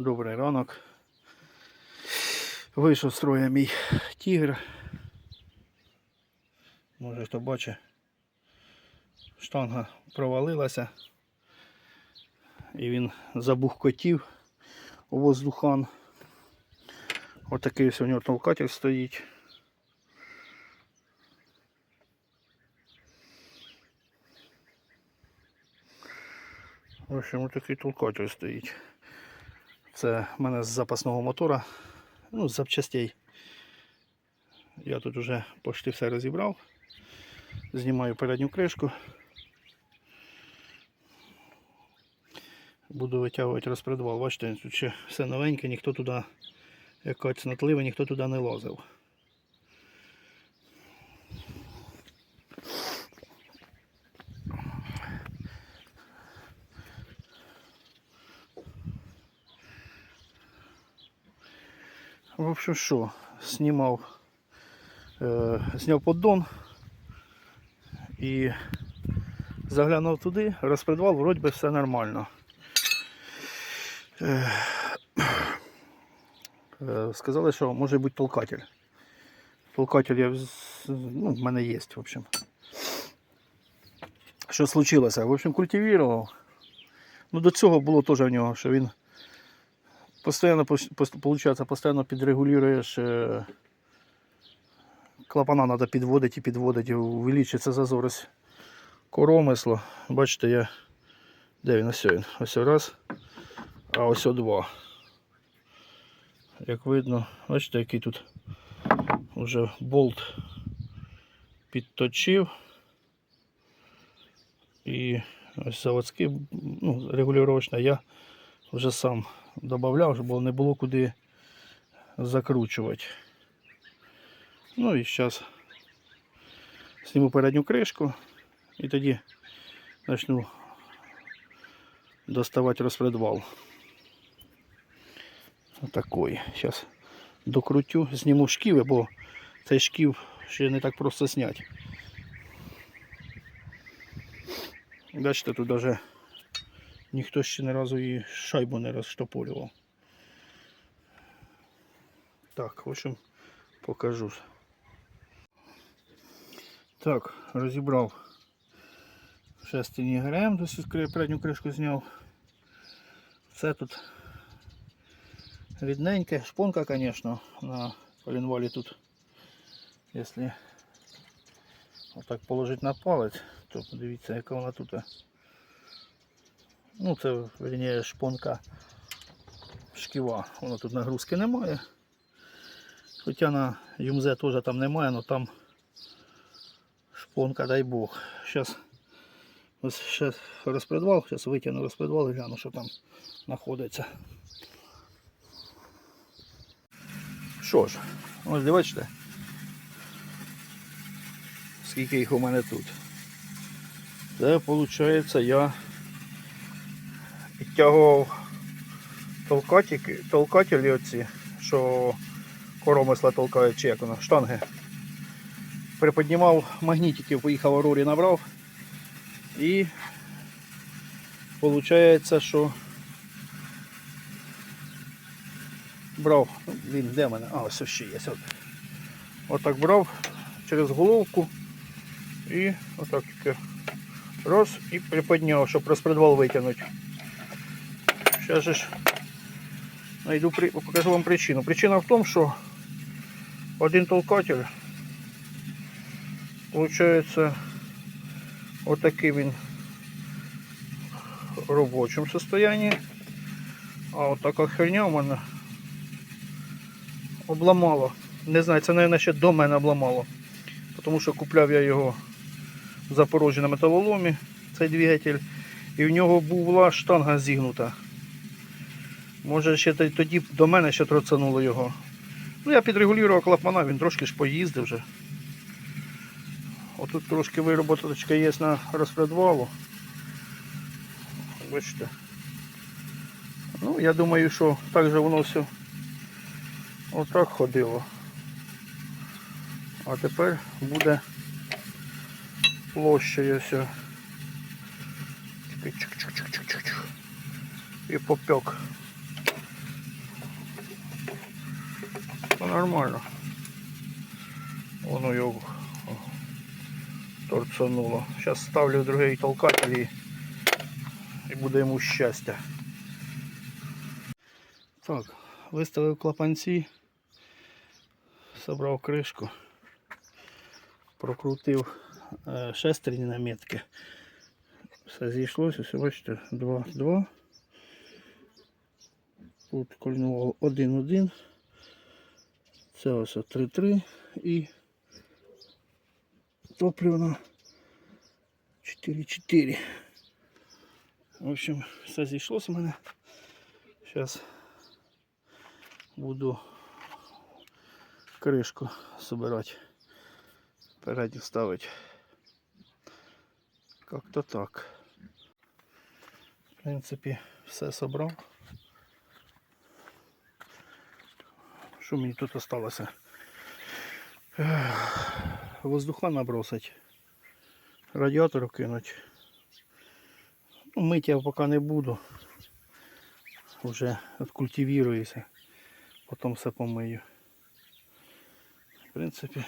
Добрий ранок. Вийшов з строя мій тігр. Може хто бачить. Штанга провалилася. І він забухкотів у воздухан. Отакий ось у нього толкатель стоїть. В общем, отакий толкатель стоїть. Це в мене з запасного мотора, ну, з запчастей. Я тут вже почти все розібрав. Знімаю передню кришку. Буду витягувати розпредвал. Бачите, тут ще все новеньке, ніхто туди, якась цнотлива, ніхто туди не лазив. В общем, що, знімав, е, зняв поддон і заглянув туди, розпредвал, вроді би все нормально. Е, е, сказали, що може бути толкатель. Толкатель я, ну, в мене є, в общем. Що случилося? В общем, культивував. Ну, до цього було теж в нього, що він Постоянно, пос- пос- получается, постоянно підрегулюєш. Е, клапана треба підводити і підводити, увеличиться зазорець коромисло. Бачите, я. Де він? Ось він. Ось раз. А ось два. Як видно, бачите, який тут вже болт підточив. І ось заводський, ну, регулювачний я вже сам додавав, бо не було куди закручувати. Ну і зараз зніму передню кришку і тоді почну доставати розпредвал. Отакий. Зараз докрутю, зніму шківи, бо цей шків ще не так просто зняти. Бачите, тут навіть ніхто ще ні разу і шайбу не розштополював. Так, в общем, покажу. Так, розібрав шестерні ГРМ, досить передню кришку зняв. Це тут рідненьке, шпонка, звісно, на коленвалі тут, якщо отак положити на палець, то подивіться, яка вона тут. Ну, це верніше шпонка шківа. Воно тут нагрузки немає. Хоча на юмзе теж там немає, але там шпонка, дай Бог. Зараз ще розпредвал, зараз витягну розпредвал і гляну, що там знаходиться. Що ж, ось бачите, скільки їх у мене тут. Це виходить я толкатики, толкателі оці, що коромисла толкають, чи як воно, штанги. Приподнімав магнітики, поїхав Аврорі набрав. І виходить, що брав, він де мене? А, ось ще є. От. Отак брав через головку і отак раз і приподняв, щоб розпредвал витягнути. Сейчас же найду, покажу вам причину. Причина в том, что один толкатель получается вот такий він в робочому состоянии. А от така херня у мене обламала. Не знаю, це, мабуть, ще до мене обламало. Тому що купляв я його в Запорожжі на металоломі, цей двигатель. І в нього була штанга зігнута. Може ще тоді до мене ще троцануло його. Ну я підрегулював клапана, він трошки ж поїздив вже. Отут трошки вироботочка є на розпредвалу. Бачите. Ну, я думаю, що так же воно все отак ходило. А тепер буде площа все. І попек. Нормально. Воно його о, торцануло. Зараз ставлю другий толкатель і, і буде йому щастя. Так, виставив клапанці, собрав кришку, прокрутив е, шестерні наметки. Все зійшлося, ось бачите, 2, 2. Тут кольнуло 1, 1. Це ось 3, 3 і топливно 4, 4. В общем, все зійшлося в мене. Зараз буду кришку собирати. Передню ставити. Как-то так. В принципі, все собрав. Що мені тут осталося? Воздуха набросить. Радіатор кинуть. Ну, мить я поки не буду. Вже відкультивіруюся. Потім все помию. В принципі,